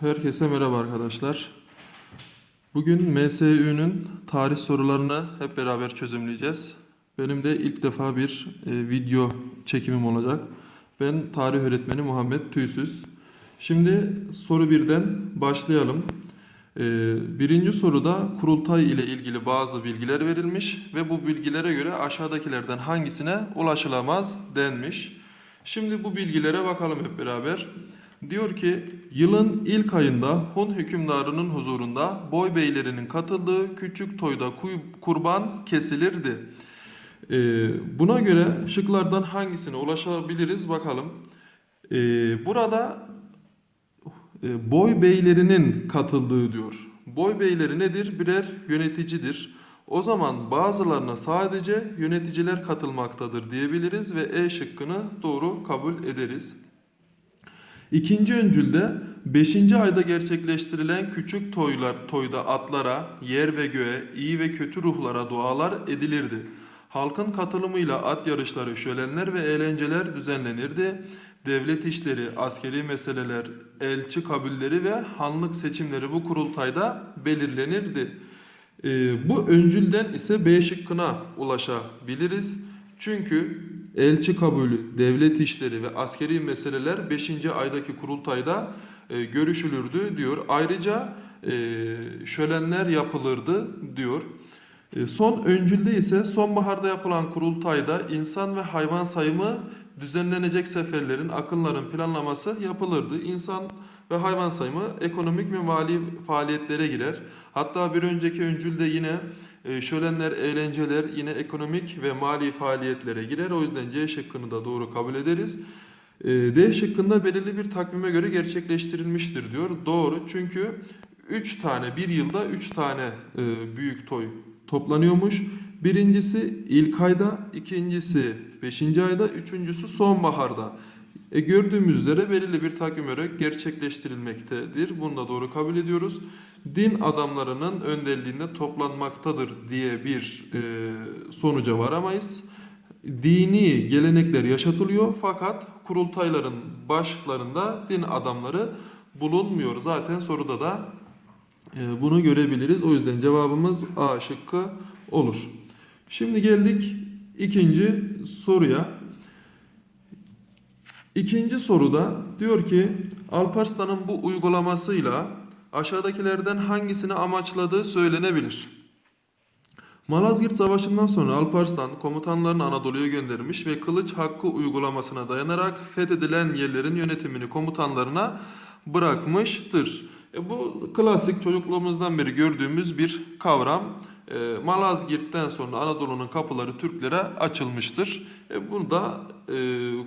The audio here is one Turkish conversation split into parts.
Herkese merhaba arkadaşlar. Bugün MSÜ'nün tarih sorularını hep beraber çözümleyeceğiz. Benim de ilk defa bir e, video çekimim olacak. Ben tarih öğretmeni Muhammed Tüysüz. Şimdi soru birden başlayalım. E, birinci soruda kurultay ile ilgili bazı bilgiler verilmiş ve bu bilgilere göre aşağıdakilerden hangisine ulaşılamaz denmiş. Şimdi bu bilgilere bakalım hep beraber. Diyor ki yılın ilk ayında Hun hükümdarının huzurunda boy beylerinin katıldığı küçük toyda kurban kesilirdi. Ee, buna göre şıklardan hangisine ulaşabiliriz bakalım. Ee, burada e, boy beylerinin katıldığı diyor. Boy beyleri nedir? Birer yöneticidir. O zaman bazılarına sadece yöneticiler katılmaktadır diyebiliriz ve E şıkkını doğru kabul ederiz. İkinci öncülde 5. ayda gerçekleştirilen küçük toylar, toyda atlara, yer ve göğe, iyi ve kötü ruhlara dualar edilirdi. Halkın katılımıyla at yarışları, şölenler ve eğlenceler düzenlenirdi. Devlet işleri, askeri meseleler, elçi kabulleri ve hanlık seçimleri bu kurultayda belirlenirdi. Ee, bu öncülden ise B şıkkına ulaşabiliriz. Çünkü elçi kabulü, devlet işleri ve askeri meseleler 5. aydaki kurultayda e, görüşülürdü diyor. Ayrıca e, şölenler yapılırdı diyor. E, son öncülde ise sonbaharda yapılan kurultayda insan ve hayvan sayımı düzenlenecek seferlerin, akınların planlaması yapılırdı. İnsan ve hayvan sayımı ekonomik ve mali faaliyetlere girer. Hatta bir önceki öncülde yine şölenler, eğlenceler yine ekonomik ve mali faaliyetlere girer. O yüzden C şıkkını da doğru kabul ederiz. E, D şıkkında belirli bir takvime göre gerçekleştirilmiştir diyor. Doğru çünkü 3 tane bir yılda 3 tane e, büyük toy toplanıyormuş. Birincisi ilk ayda, ikincisi 5. ayda, üçüncüsü sonbaharda. E gördüğümüz üzere belirli bir takvime göre gerçekleştirilmektedir. Bunu da doğru kabul ediyoruz. Din adamlarının önderliğinde toplanmaktadır diye bir e, sonuca varamayız. Dini gelenekler yaşatılıyor fakat kurultayların başlarında din adamları bulunmuyor. Zaten soruda da e, bunu görebiliriz. O yüzden cevabımız A şıkkı olur. Şimdi geldik ikinci soruya. İkinci soruda diyor ki Alparslan'ın bu uygulamasıyla aşağıdakilerden hangisini amaçladığı söylenebilir. Malazgirt Savaşı'ndan sonra Alparslan komutanlarını Anadolu'ya göndermiş ve kılıç hakkı uygulamasına dayanarak fethedilen yerlerin yönetimini komutanlarına bırakmıştır. E bu klasik çocukluğumuzdan beri gördüğümüz bir kavram. E, Malazgirt'ten sonra Anadolu'nun kapıları Türklere açılmıştır. E, burada e,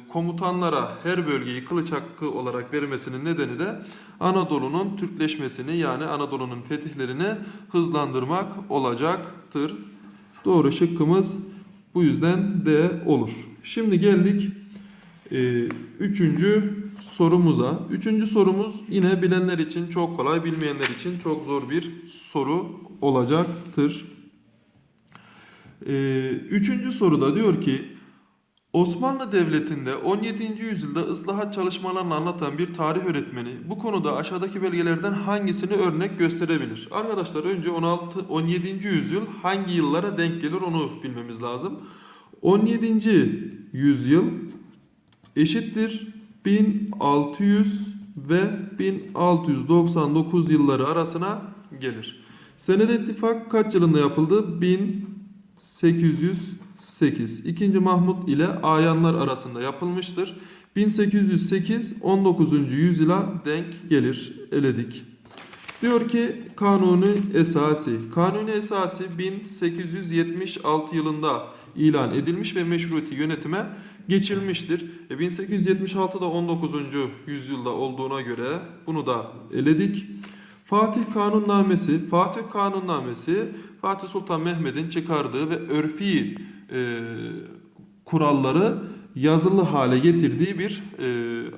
komutanlara her bölgeyi kılıç hakkı olarak vermesinin nedeni de Anadolu'nun Türkleşmesini yani Anadolu'nun fetihlerini hızlandırmak olacaktır. Doğru şıkkımız bu yüzden D olur. Şimdi geldik e, üçüncü sorumuza. Üçüncü sorumuz yine bilenler için çok kolay, bilmeyenler için çok zor bir soru olacaktır. E, üçüncü soruda diyor ki Osmanlı Devleti'nde 17. yüzyılda ıslahat çalışmalarını anlatan bir tarih öğretmeni bu konuda aşağıdaki belgelerden hangisini örnek gösterebilir? Arkadaşlar önce 16 17. yüzyıl hangi yıllara denk gelir onu bilmemiz lazım. 17. yüzyıl eşittir 1600 ve 1699 yılları arasına gelir. Senede ittifak kaç yılında yapıldı? 1808. İkinci Mahmut ile Ayanlar arasında yapılmıştır. 1808 19. yüzyıla denk gelir. Eledik. Diyor ki Kanuni Esası. Kanuni Esası 1876 yılında ilan edilmiş ve meşruti yönetime geçilmiştir. E, 1876'da 19. yüzyılda olduğuna göre bunu da eledik. Fatih Kanunnamesi, Fatih Kanunnamesi Fatih Sultan Mehmet'in çıkardığı ve örfi e, kuralları yazılı hale getirdiği bir e,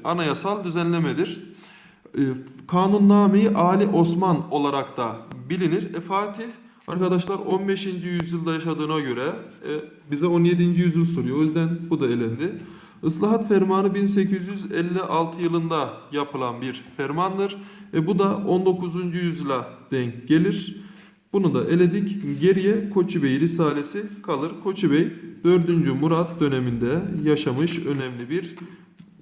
anayasal düzenlemedir. E, Kanunname-i Ali Osman olarak da bilinir. E, Fatih arkadaşlar 15. yüzyılda yaşadığına göre e, bize 17. yüzyıl soruyor. O yüzden bu da elendi. Islahat Fermanı 1856 yılında yapılan bir fermandır. E bu da 19. yüzyıla denk gelir. Bunu da eledik. Geriye Koçi Bey Risalesi kalır. Koçi Bey 4. Murat döneminde yaşamış önemli bir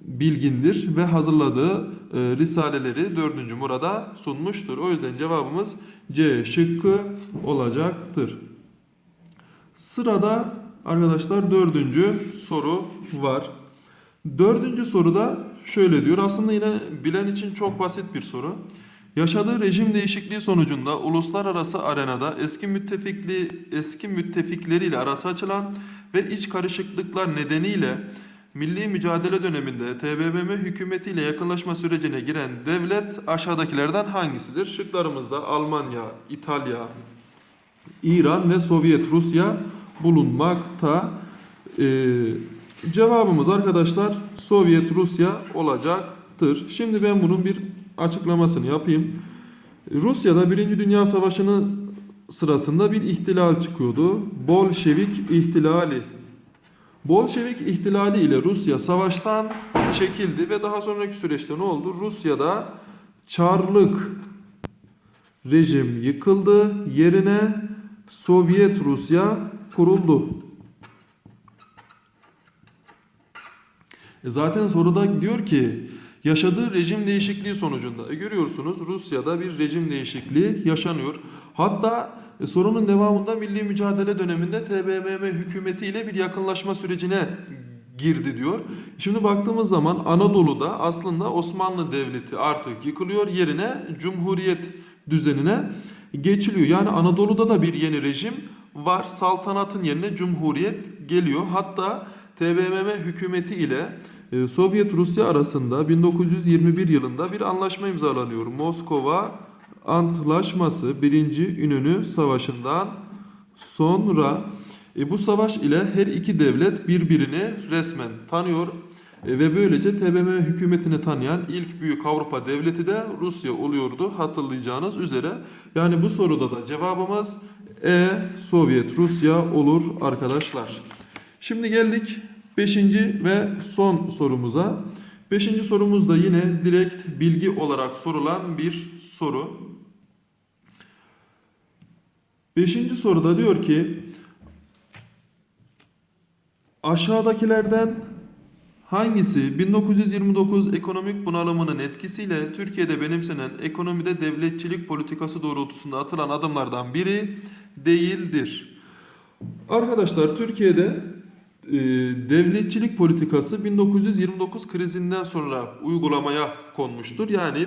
bilgindir ve hazırladığı e, risaleleri 4. Murad'a sunmuştur. O yüzden cevabımız C şıkkı olacaktır. Sırada arkadaşlar dördüncü soru var. Dördüncü soruda şöyle diyor. Aslında yine bilen için çok basit bir soru. Yaşadığı rejim değişikliği sonucunda uluslararası arenada eski müttefikli eski müttefikleriyle arası açılan ve iç karışıklıklar nedeniyle milli mücadele döneminde TBMM hükümetiyle yakınlaşma sürecine giren devlet aşağıdakilerden hangisidir? Şıklarımızda Almanya, İtalya, İran ve Sovyet Rusya bulunmakta. Ee, cevabımız arkadaşlar Sovyet Rusya olacaktır. Şimdi ben bunun bir açıklamasını yapayım. Rusya'da Birinci Dünya Savaşı'nın sırasında bir ihtilal çıkıyordu. Bolşevik ihtilali. Bolşevik ihtilali ile Rusya savaştan çekildi ve daha sonraki süreçte ne oldu? Rusya'da Çarlık rejim yıkıldı. Yerine Sovyet Rusya kuruldu. E zaten soruda diyor ki yaşadığı rejim değişikliği sonucunda. E görüyorsunuz Rusya'da bir rejim değişikliği yaşanıyor. Hatta e, sorunun devamında milli mücadele döneminde TBMM hükümetiyle bir yakınlaşma sürecine girdi diyor. Şimdi baktığımız zaman Anadolu'da aslında Osmanlı Devleti artık yıkılıyor. Yerine Cumhuriyet düzenine geçiliyor. Yani Anadolu'da da bir yeni rejim var. Saltanatın yerine Cumhuriyet geliyor. Hatta TBMM hükümeti ile e, Sovyet Rusya arasında 1921 yılında bir anlaşma imzalanıyor. Moskova Antlaşması 1. İnönü Savaşı'ndan sonra e, bu savaş ile her iki devlet birbirini resmen tanıyor e, ve böylece TBMM hükümetini tanıyan ilk büyük Avrupa devleti de Rusya oluyordu hatırlayacağınız üzere. Yani bu soruda da cevabımız E Sovyet Rusya olur arkadaşlar. Şimdi geldik 5. ve son sorumuza. 5. sorumuz da yine direkt bilgi olarak sorulan bir soru. 5. soruda diyor ki aşağıdakilerden hangisi 1929 ekonomik bunalımının etkisiyle Türkiye'de benimsenen ekonomide devletçilik politikası doğrultusunda atılan adımlardan biri değildir? Arkadaşlar Türkiye'de e, devletçilik politikası 1929 krizinden sonra uygulamaya konmuştur. Yani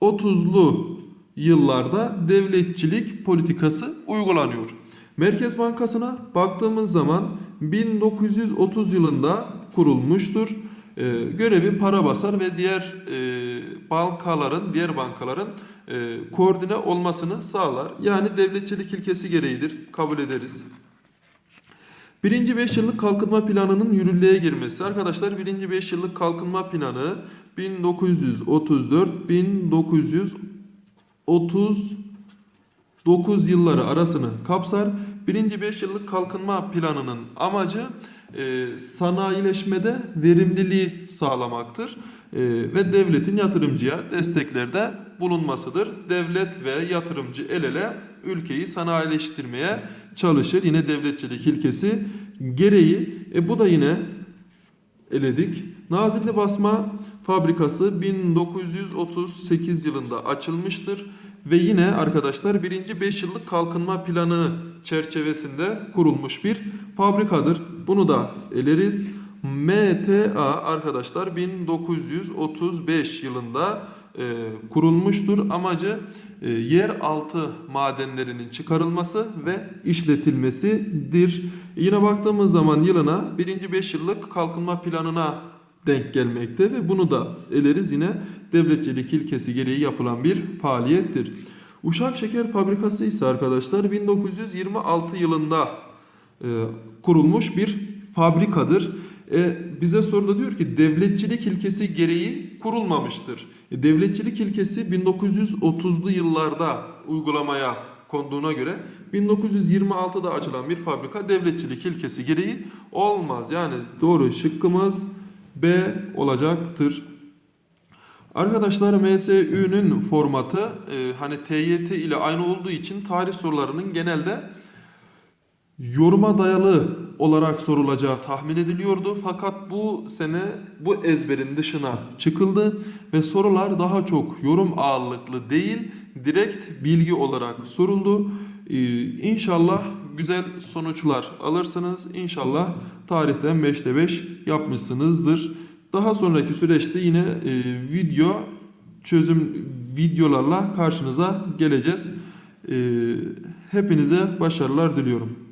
1930'lu yıllarda devletçilik politikası uygulanıyor. Merkez Bankası'na baktığımız zaman 1930 yılında kurulmuştur. Ee, görevi para basar ve diğer e, bankaların, diğer bankaların e, koordine olmasını sağlar. Yani devletçilik ilkesi gereğidir, kabul ederiz. Birinci 5 yıllık kalkınma planının yürürlüğe girmesi. Arkadaşlar birinci 5 yıllık kalkınma planı 1934-1939 yılları arasını kapsar. Birinci 5 yıllık kalkınma planının amacı e, sanayileşmede verimliliği sağlamaktır E, ve devletin yatırımcıya desteklerde bulunmasıdır. Devlet ve yatırımcı el ele ülkeyi sanayileştirmeye çalışır. Yine devletçilik ilkesi gereği. E, bu da yine eledik. Nazilli Basma Fabrikası 1938 yılında açılmıştır. Ve yine arkadaşlar birinci 5 yıllık kalkınma planı çerçevesinde kurulmuş bir fabrikadır. Bunu da eleriz. MTA arkadaşlar 1935 yılında e, kurulmuştur. Amacı e, yeraltı madenlerinin çıkarılması ve işletilmesidir. Yine baktığımız zaman yılına birinci 5 yıllık kalkınma planına denk gelmekte ve bunu da eleriz yine devletçilik ilkesi gereği yapılan bir faaliyettir. Uşak Şeker Fabrikası ise arkadaşlar 1926 yılında e, kurulmuş bir fabrikadır. E, bize soruda diyor ki devletçilik ilkesi gereği kurulmamıştır. E, devletçilik ilkesi 1930'lu yıllarda uygulamaya konduğuna göre 1926'da açılan bir fabrika devletçilik ilkesi gereği olmaz. Yani doğru şıkkımız B olacaktır. Arkadaşlar MSÜ'nün formatı e, hani TYT ile aynı olduğu için tarih sorularının genelde yoruma dayalı olarak sorulacağı tahmin ediliyordu. Fakat bu sene bu ezberin dışına çıkıldı ve sorular daha çok yorum ağırlıklı değil, direkt bilgi olarak soruldu. Ee, inşallah güzel sonuçlar alırsınız. İnşallah tarihten 5'te 5 yapmışsınızdır. Daha sonraki süreçte yine e, video çözüm videolarla karşınıza geleceğiz. Ee, hepinize başarılar diliyorum.